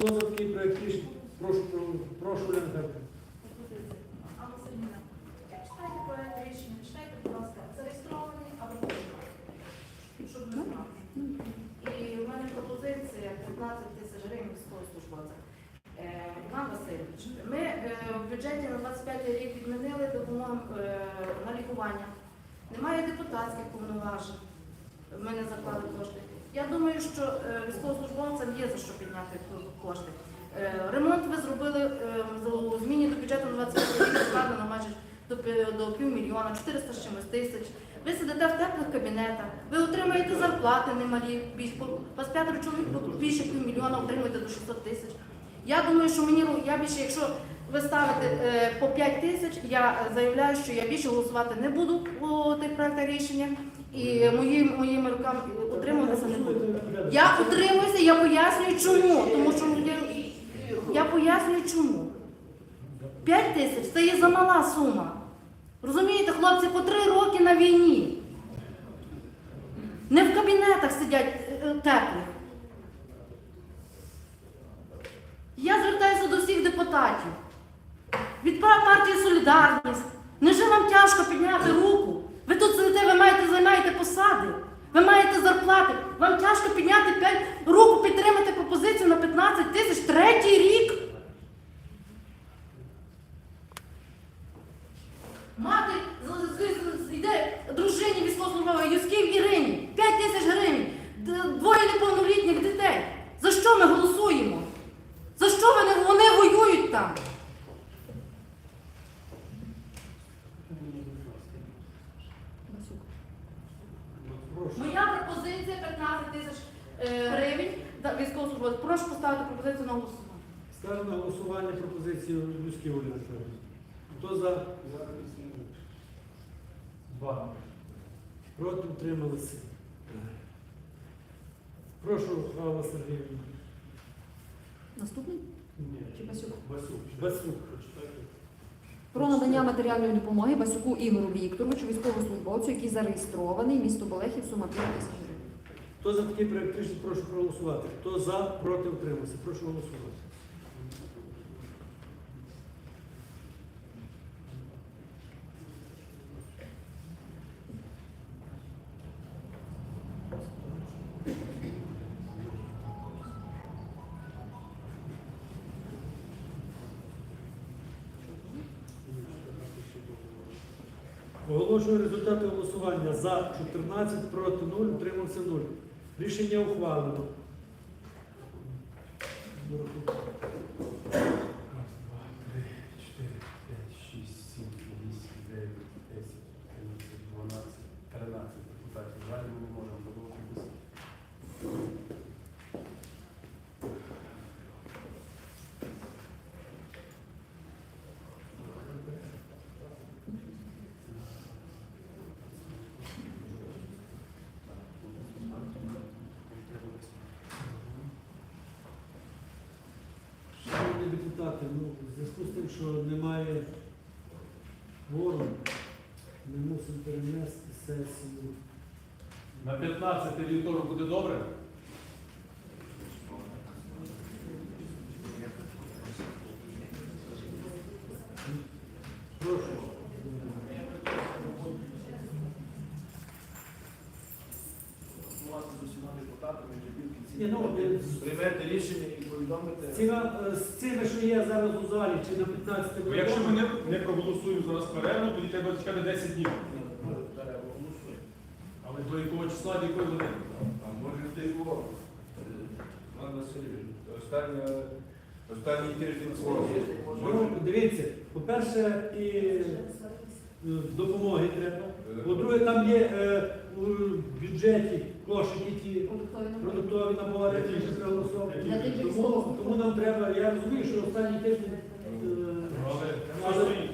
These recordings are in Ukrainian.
Хто за такий проект рішення? Прошу, прошу Оленка. Анна Сергійовна, читайте проект рішення, читайте, будь ласка, зареєстрований або щоб не знати. І в мене пропозиція 15 тисяч гривень військовослужбовця. Е, Іван Васильович, ми е, в бюджеті на 25 рік відмінили допомогу е, на лікування. Немає депутатських повноважень. Ми не заклали кошти. Я думаю, що е, військовослужбовцям є за що підняти кошти. Е, Ремонт ви зробили е, у зміні до бюджету на 25 рік складено майже до, пі- до півмільйона, 400 з чимось тисяч. Ви сидите в теплих кабінетах, ви отримаєте зарплати немалі, вас п'ятеро чоловік більше півмільйона отримуєте до 600 тисяч. Я думаю, що мені я більше, якщо ви ставите е, по 5 тисяч, я заявляю, що я більше голосувати не буду у тих проектах рішення і мої, моїми руками утримуватися не буду. Я утримуюся, я пояснюю чому. Тому що я, я пояснюю чому. 5 тисяч це є замала сума. Розумієте, хлопці по 3 роки на війні. Не в кабінетах сидять е, е, теплих. Я звертаюся до всіх депутатів. Від пар- партії Солідарність. Невже вам тяжко підняти руку? Ви тут сидите, ви маєте займаєте посади, ви маєте зарплати. Вам тяжко підняти 5, руку, підтримати пропозицію на 15 тисяч третій рік. Мати з- з- з- йде дружині військовослужбової Юськів Ірині 5 тисяч гривень, двоє неповнолітніх дітей. За що ми голосуємо? За що вони, вони воюють там? Моя пропозиція 15 тисяч е, гривень військовослужбовців. Прошу поставити пропозицію на голосування. Ставлю на голосування пропозицію Люськи Оленка. Хто за? Два. Проти утрималися. Прошу, Алла Сергіївна. Наступний Ні. чи Басюк? Басюк. Басюк. Про надання матеріальної допомоги Басюку Ігору Вікторовичу, військовослужбовцю, який зареєстрований, місто Болехів, сума 5 тисяч гривень. Хто за такий проект рішення, прошу проголосувати. Хто за, проти утримався. Прошу голосувати. Оголошую результати голосування за 14, проти 0, утримався 0. Рішення ухвалено. Депутати, ну, в зв'язку з тим, що немає кворуму, ми мусимо перенести сесію. На 15 вівторок буде добре? Прошу. Ні, ну, е, Приймете рішення і повідомите. З цими, е, з цими, що є зараз у залі, чи на 15 Бо якщо ми не, не проголосуємо зараз перерву, тоді треба чекати 10 днів. Але до якого числа, до якої години? А може ти його, Іван Васильович, останній тиждень свого. Ну, дивіться, по-перше, і е, допомоги треба. По-друге, там є е, у бюджеті кошики ті продуктові набори. Для тих Тому, тому нам треба, я розумію, що останній тиждень е, Але все стоїть.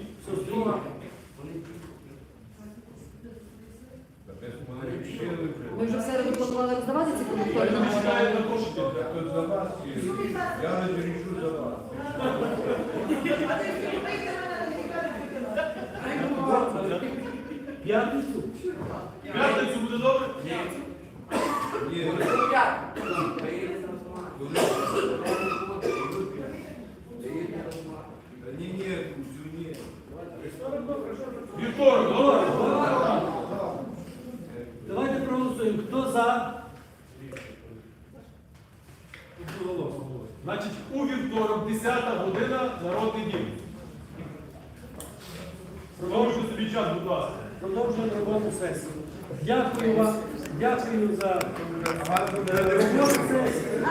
Написано, вже. Ви вже в середу планували роздавати ці продуктові Я набори? чекаю на кошти. Я тут за вас, і я не вирішу за вас. П'ятницю? П'ятницю буде добре? Ні. Давайте проголосуємо. Хто за? Значить, у вівторок, 10 година, народний дім. Продовжуйте собі час, будь ласка. Продовжуємо роботу сесії. Дякую вам. Дякую за роботу сесії.